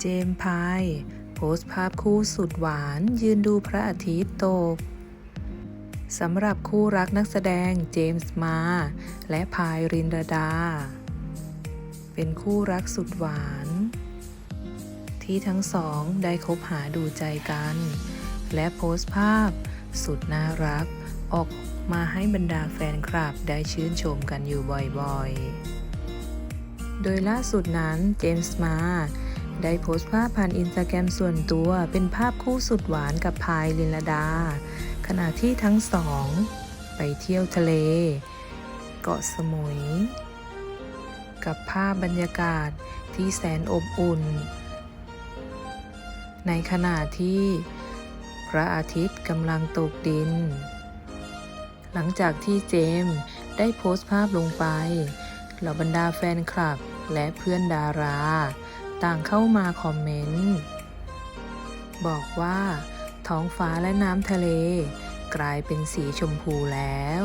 เจมส์พาย โพสต์ภาพคู่สุดหวานยืนดูพระอาทิตย์ตกสำหรับคู่รักนักแสดงเจมส์มา และพายรินรดา เป็นคู่รักสุดหวาน ที่ทั้งสองได้คบหาดูใจกัน และโพสต์ภาพ สุดน่ารัก ออกมาให้บรรดาแฟนคลับได้ชื่นชมกันอยู่บ่อยๆ โดยล่าสุดนั้นเจมส์มา ได้โพสต์ภาพผ่านอินสตาแกรมส่วนตัวเป็นภาพคู่สุดหวานกับพายลินลดา ขณะที่ทั้งสอง ไปเที่ยวทะเล เกาะสมุย กับภาพบรรยากาศที่แสนอบอุ่น ในขณะที่พระอาทิตย์กำลังตกดิน หลังจากที่เจมส์ได้โพสต์ภาพลงไปเหล่าบรรดาแฟนคลับและเพื่อนดารา ต่างเข้ามาคอมเมนต์ บอกว่า ท้องฟ้าและน้ำทะเล กลายเป็นสีชมพูแล้ว